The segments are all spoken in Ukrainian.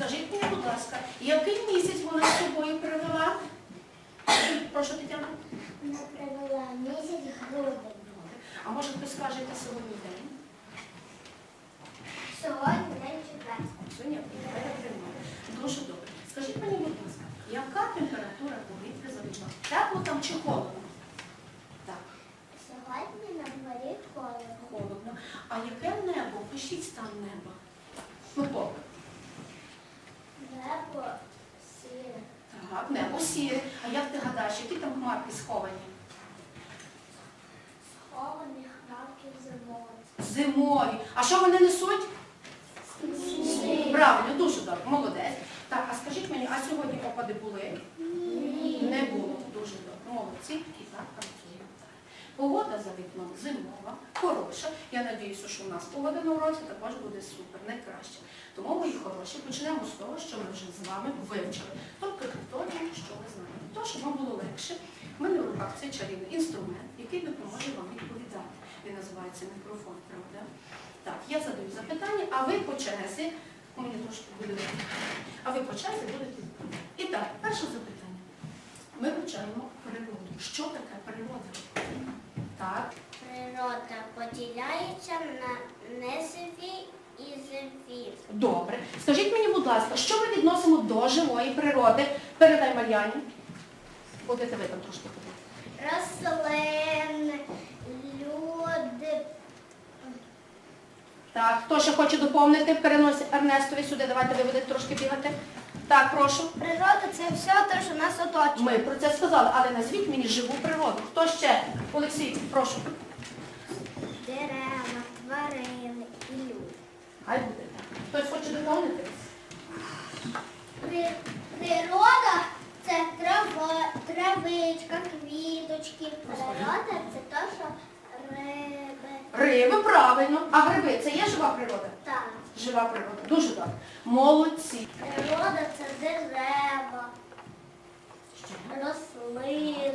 Скажіть мені, будь ласка, який місяць вона з собою привела? Прошу, Тетяна. Вона провела місяць грудень. А може хтось скаже, який сьогодні день? Сьогодні день четвер. Сьогодні. Дуже добре. Скажіть мені, будь ласка, яка температура повітря за вікном? Тепло там чи холодно? Так, Сьогодні на дворі холодно. холодно. А яке небо? Пишіть стан неба. Ну, поки. Небо сіре. Так. А як ти гадаєш, які там хмарки сховані? Сховані хмарки зимові. Зимові. А що вони несуть? Правильно, дуже добре, молодець. Так, а скажіть мені, а сьогодні опади були? Не було. Дуже добре. Молодці. І так працюємо. Погода за вікном зимова, хороша. Я надіюся, що у нас погода на уроці також буде супер, найкраще. Тому, мої хороші, почнемо з того, що ми вже з вами вивчили. Тобто що ви знаєте. То, щоб вам було легше, в мене в руках цей чарівний інструмент, який допоможе вам відповідати. Він називається мікрофон, правда? Так, я задаю запитання, а ви по черзі, О, мені трошки буде а ви по черзі будете. І так, перше запитання. Ми вивчаємо природу. Що таке природа? Так, Природа поділяється на неживі і живі. добре. Скажіть мені, будь ласка, що ми відносимо до живої природи? Передай Мар'яні. Будете ви там трошки ходити. Рослини, люди, Так, хто ще хоче доповнити, переносить Ернестові сюди. Давайте ви будете трошки бігати. Так, прошу. Природа це все те, що нас оточує. Ми про це сказали, але назвіть мені живу природу. Хто ще? Олексій, прошу. Дерева, тварини. Хай буде так. Хтось хоче доповнити? Природа це трава, травичка, квіточки. Природа це те, що риби. Риби, правильно. А гриби це є жива природа? Так. Жива природа. Дуже добре. Молодці. Природа це дерева, рослини.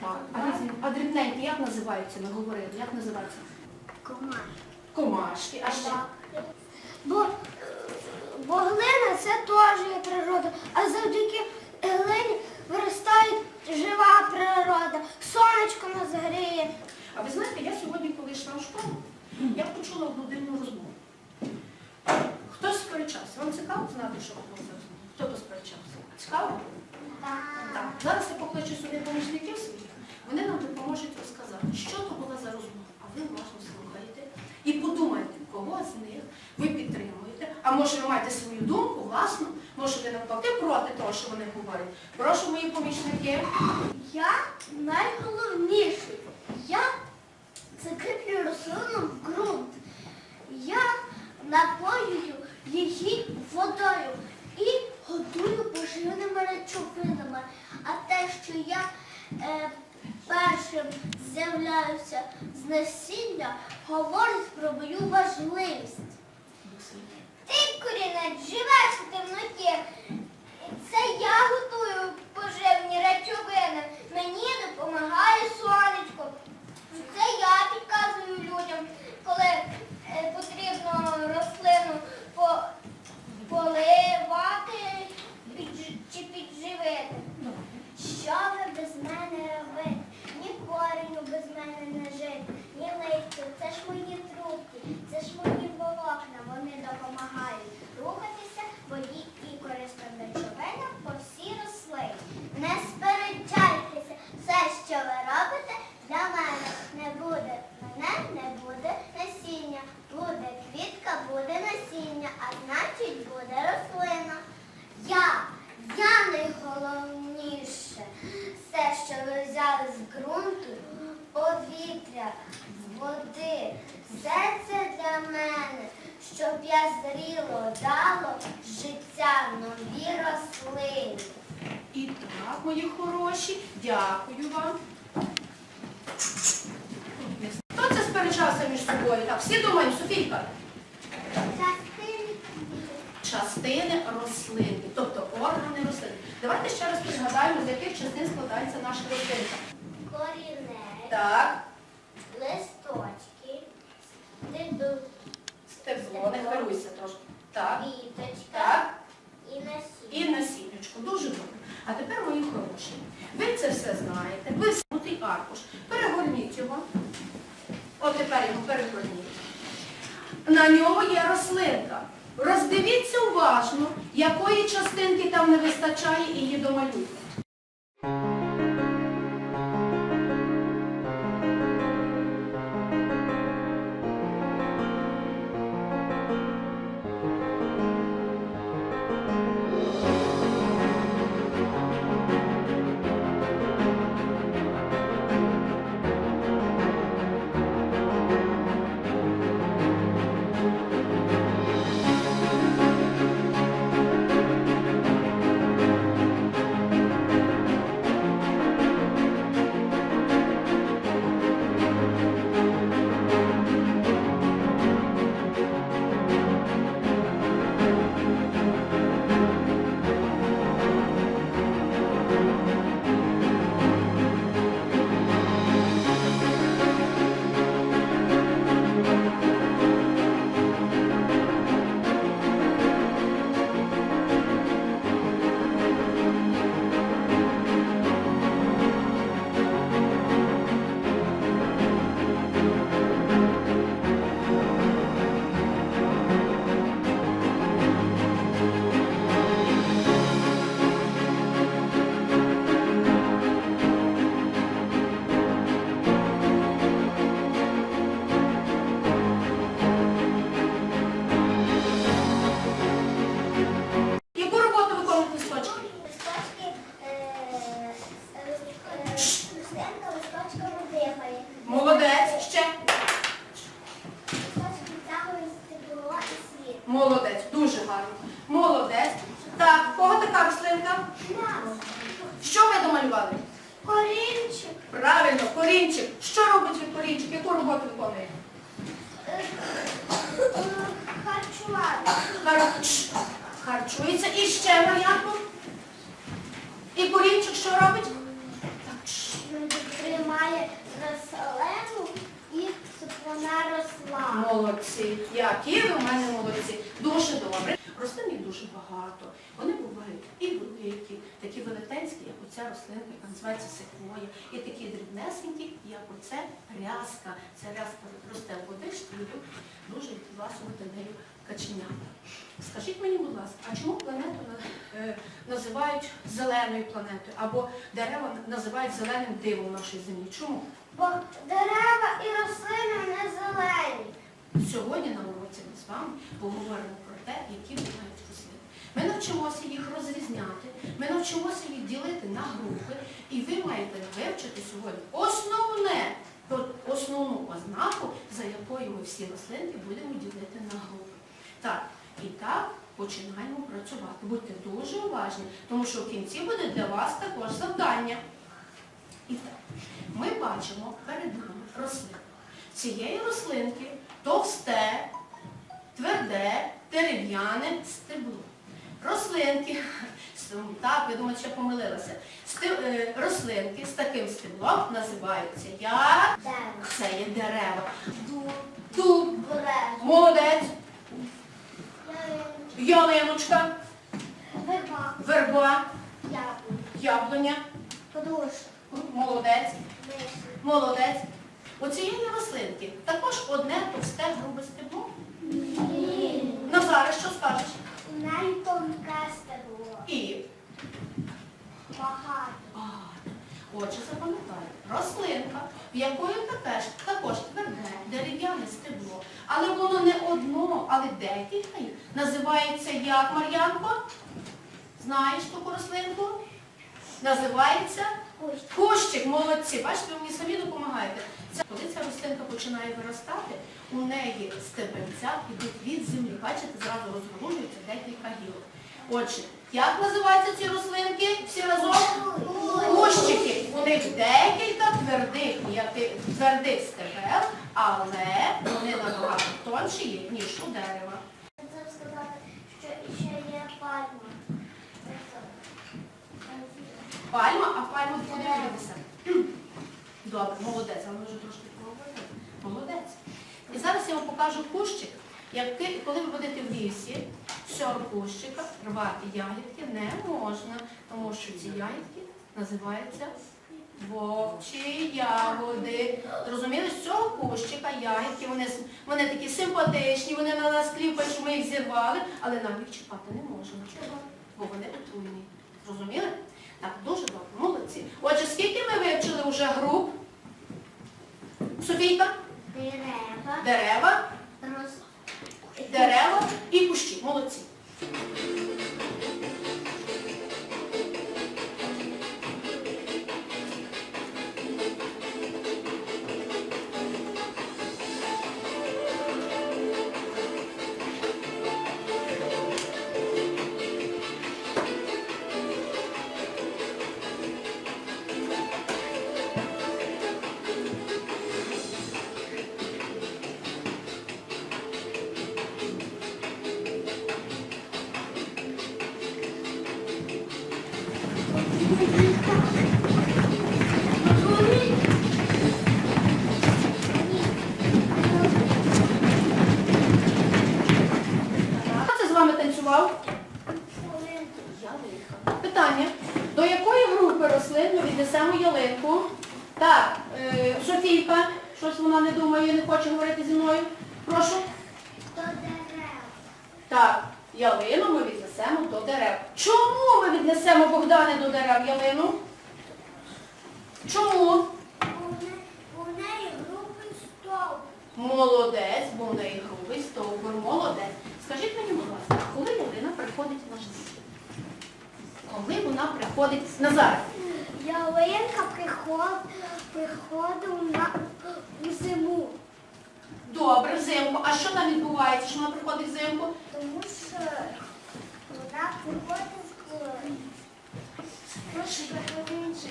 Так. А, різні- а дрібненькі як називаються? Ми говорили. Як називаються? Комар. Комашки. А ще? Бо, бо глина це теж є природа, а завдяки глині виростає жива природа, сонечко нас гріє. А ви знаєте, я сьогодні, коли йшла в школу, я почула одну дивну розмову. Хтось сперечався. Вам цікаво знати, що розмова? Хто то сперечався? Цікаво? Так. Зараз я покличу сюди помічників своїх. Вони нам допоможуть розказати, що то була за розмова. А ви уважно слухаєте і подумайте, кого з них ви підтримуєте. А може ви маєте свою думку, власну, може ви навпаки проти того, що вони говорять. Прошу мої помічники. Я найголовніший. Я закріплюю рослину в ґрунт. Я напоюю її водою і годую поживними речовинами. А те, що я е, першим з'являюся з насіння, говорить про мою важливість. Ти, корінець, живеш у темноті. Це я готую поживні речовини. Мені допомагає сонечко. Це я підказую людям, коли е, потрібно рослину по, поливати підж- чи підживити. Що ви без мене робите? Ні кореню без мене не жити, ні листя. Це ж мої трубки, це ж мої волокна. Вони допомагають рухатися, воді і корисним речовинам по всій рослині. Не сперечайтеся, все, що ви робите, для мене не буде. Мене не буде насіння. Буде квітка, буде насіння, а значить буде рослина. Я, я найголовніше. Все, що ви взяли з ґрунту, повітря, води, все це для мене, щоб я зріло дало життя нові рослини. І так, мої хороші, дякую вам. Хто це сперечався між собою? Так, всі думаємо, Софійка. Частини рослини, тобто органи рослин. Давайте ще раз пригадаємо, з яких частин складається наша рослинка. корінець, Так, листочки, стебло, стебло, не хвилюйся трошки. Так, квіточка так, і І на сім. і насіннячко. Дуже добре. А тепер, мої хороші, ви це все знаєте. Ви снутий аркуш. Перегорніть його. От тепер його перегорніть. На ньому є рослинка. Роздивіться уважно, якої частинки там не вистачає і її домалюйте. Молодець. Ще. Листочки втягують тепло і світ. Молодець. Дуже гарно. Молодець. Так, в кого така рослинка? Що ви домалювали? Корінчик. Правильно, корінчик. Що робить він корінчик? Яку роботу виконує? Е, е, Харчувати. Харч. Харчується. І ще Мар'янко. І корінчик що робить? Так. чш. Тримає рослину і щоб вона росла. Молодці. Які ви в мене молодці. Дуже добре. Рослин їх дуже багато. Вони бувають і великі, такі велетенські, як оця рослинка, яка називається секвоя, і такі дрібнесенькі, як оце рязка. Це рязка росте в водичці, і дуже ласувати нею каченята. Скажіть мені, будь ласка, а чому планету е, називають зеленою планетою або дерева називають зеленим дивом нашої землі? Чому? Бо дерева і рослини не зелені. Сьогодні на уроці ми з вами поговоримо про те, які бувають рослини. Ми навчимося їх розрізняти, ми навчимося їх ділити на групи, і ви маєте вивчити сьогодні основне, основну ознаку, за якою ми всі рослинки будемо ділити на групи. Так, і так починаємо працювати. Будьте дуже уважні, тому що в кінці буде для вас також завдання. І так, ми бачимо перед нами рослину. Цієї рослинки товсте, тверде, дерев'яне стебло. Рослинки, так, ви думаєте, що я помилилася. Е, рослинки з таким стеблом називаються як? Це є дерева. Дуб, Дуб, молодець, ялиночка, верба, верба, яблуня, яблуня, подушка, молодець. Молодець. У цієї рослинки також одне товсте грубе стебло. Ні. Назаре, що скажеш? У неї тонке стебло. І. Багато. багато. Отже, запам'ятай, рослинка, в якої також, також тверде, дерев'яне стебло, але воно не одно, але декілька їх. Називається як Мар'янко? Знаєш таку рослинку? Називається Кущ. Кущик, молодці, бачите, ви мені самі допомагаєте. Коли ця рослинка починає виростати, у неї стебельця йдуть від землі. Бачите, зразу розгружується декілька гілок. Отже, як називаються ці рослинки? Всі разом? Кущики. У них декілька твердих, твердих стебел, але вони набагато тонші ніж у дерева. Це сказати, що ще є пальма. Це Пальма, а пальма буде дивитися. Добре, молодець, але вже трошки поговорили. Молодець. І зараз я вам покажу кущик, який, коли ви будете в лісі, цього кущика рвати ягідки не можна, тому що ці ягідки називаються вовчі ягоди. Зрозуміли, з цього кущика ягідки, вони, вони такі симпатичні, вони на нас кліпають, що ми їх зірвали, але нам їх чіпати не. Чого? Бо вони отруйні. Зрозуміли? Так, дуже добре, молодці. Отже, скільки ми вивчили вже груп? Софійка? Дерева. Дерева, Роз... дерева і кущі. Молодці. Так, е, Софійка, щось вона не думає, не хоче говорити зі мною. Прошу. До дерев. Так, ялину ми віднесемо до дерев. Чому ми віднесемо Богдане до дерев ялину? Чому? У, неї грубий стовп. Молодець, бо в неї грубий стовбур, молодець. Скажіть мені, будь ласка, коли ялина приходить на життя? Коли вона приходить на Назар? Ялинка приход... приходить на у зиму. Добре, взимку. А що там відбувається, що вона приходить взимку? Тому що вона приходить з.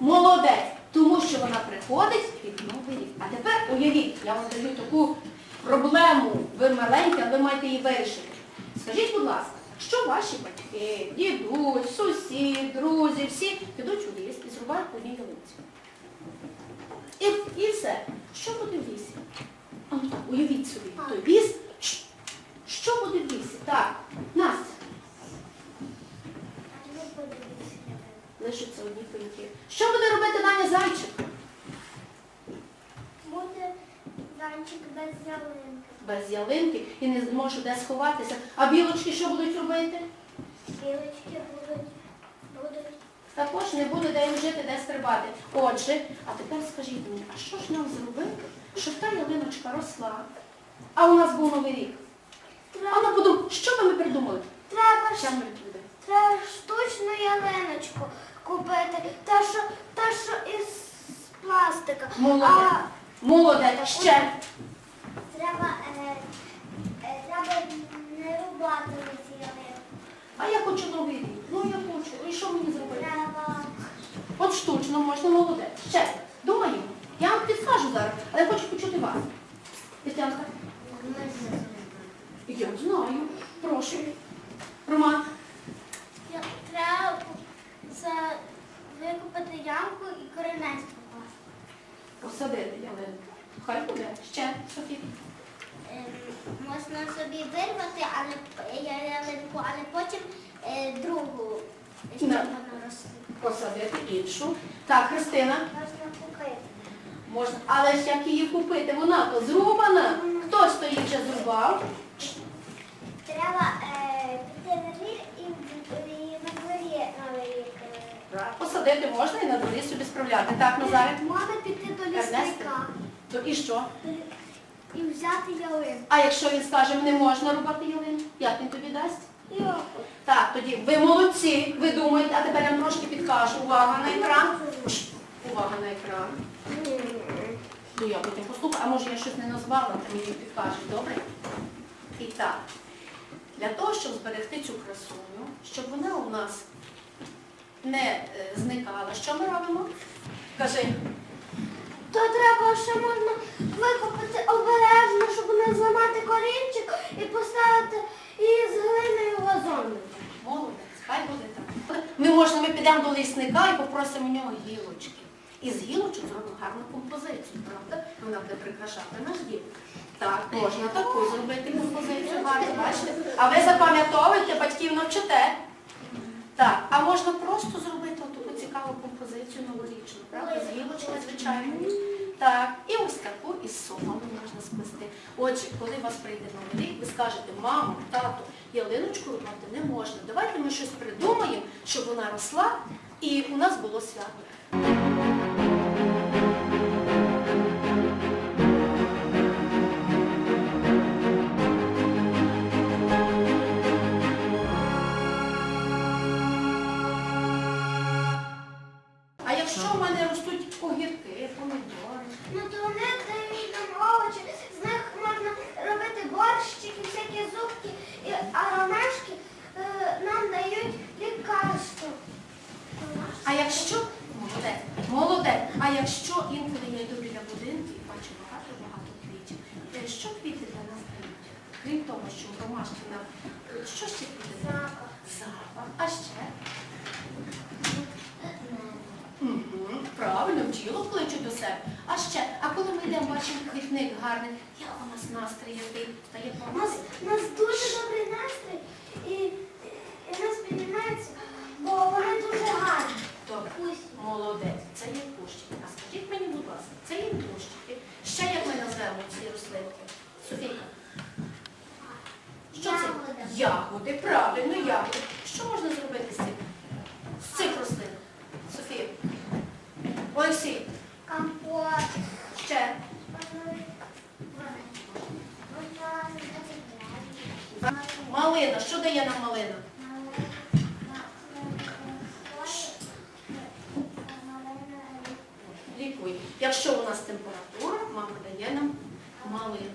Молодець, тому що вона приходить під новий рік. А тепер уявіть, я вам даю таку проблему, ви маленькі, але ви маєте її вирішити. Скажіть, будь ласка, що ваші батьки, дідусь, сусід, друзі, всі підуть у ліс і зрубають по одній ялинці. І, і все. Що буде в лісі? А так, уявіть собі, той ліс. Що буде в лісі? Так, Настя, лишиться одні пеньки. Що буде робити Даня Зайчик? Буде зайчик без ялинки. без ялинки і не зможе де сховатися. А білочки що будуть робити? Білочки будуть, будуть Також не буде де їм жити, де стрибати. Отже, а тепер скажіть мені, а що ж нам зробити, щоб та ялиночка росла? А у нас був новий рік. А ну подумай, що би ми придумали? Треба ж треба штучну ялиночку купити. Та що, та що із пластика. Молодець. А Молодець, ще. треба, е, е, треба не рубати ці ялинки. А я хочу новий рік. Ну я хочу. І що мені зробити? Треба От штучно можна, молодець. Ще. Думаю. Я вам підскажу зараз, але я хочу почути вас. Тетянка. Я знаю. Прошу. Роман. Я- Треба за викопати ямку і коренець покласти. Посадити ялинку. Хай буде. Ще, Софія. Ем, Можна собі вирвати, але п- я- ялинку, але потім е, другу, щоб Да. вона росла. Посадити іншу. Так, Христина. Можна купити. Можна. Але ж як її купити? Вона то зрубана. Хтось то її вже зрубав. Треба е, піти на двір і, і на дворі новий рік. е. Посадити можна і на дворі собі справляти. Так, Назаре. Можна піти до лісника То і що? і взяти ялинку. А якщо він скаже, не можна рубати ялинку, як він тобі дасть? І о- Так, тоді ви молодці, ви думаєте, а тепер я вам трошки підкажу. Увага на екран. Увага на екран. Ну я потім послухаю, а може я щось не назвала, то мені підкажуть, добре? І так, для того, щоб зберегти цю красуню, щоб вона у нас не е, зникала, що ми робимо? Кажи, То треба ще можна викопати обережно, щоб не зламати корінчик і поставити її з глиною в вазон. Молодець, хай буде так. Ми можемо, ми підемо до лісника і попросимо у нього гілочки. І з гілочок зробимо гарну композицію, правда? Вона буде прикрашати наш дім. Так, можна таку зробити композицію, гарно, бачите? А ви запам'ятовуєте, батьків навчите. Так, а можна просто зробити таку цікаву композицію новорічну, правда? З гілочки, звичайно. Так, і ось таку із сумами можна сплести. Отже, коли у вас прийде новий рік, ви скажете, мамо, тату, ялиночку рубати не можна. Давайте ми щось придумаємо, щоб вона росла і у нас було свято. Крім того, що громадщина, е, що ще буде? Запах. А ще? Угу, правильно, тіло кличуть до себе. А ще, а коли ми йдемо, бачимо квітник гарний, як у нас настрій який стає У нас, нас дуже добрий настрій і, і нас піднімається, бо вони дуже гарні. Добре. Пусть. Молодець, це є кущики. А скажіть мені, будь ласка, це є кущики. Ще як ми назвемо ці рослинки? Софійка. Що це? Ягода. Ягоди, правильно, ягоди. Що можна зробити з цих, з цих рослин? Софія. Олексій, Компот. ще. Малина. Що дає нам малина? Лікуй. Якщо у нас температура, мама дає нам малину.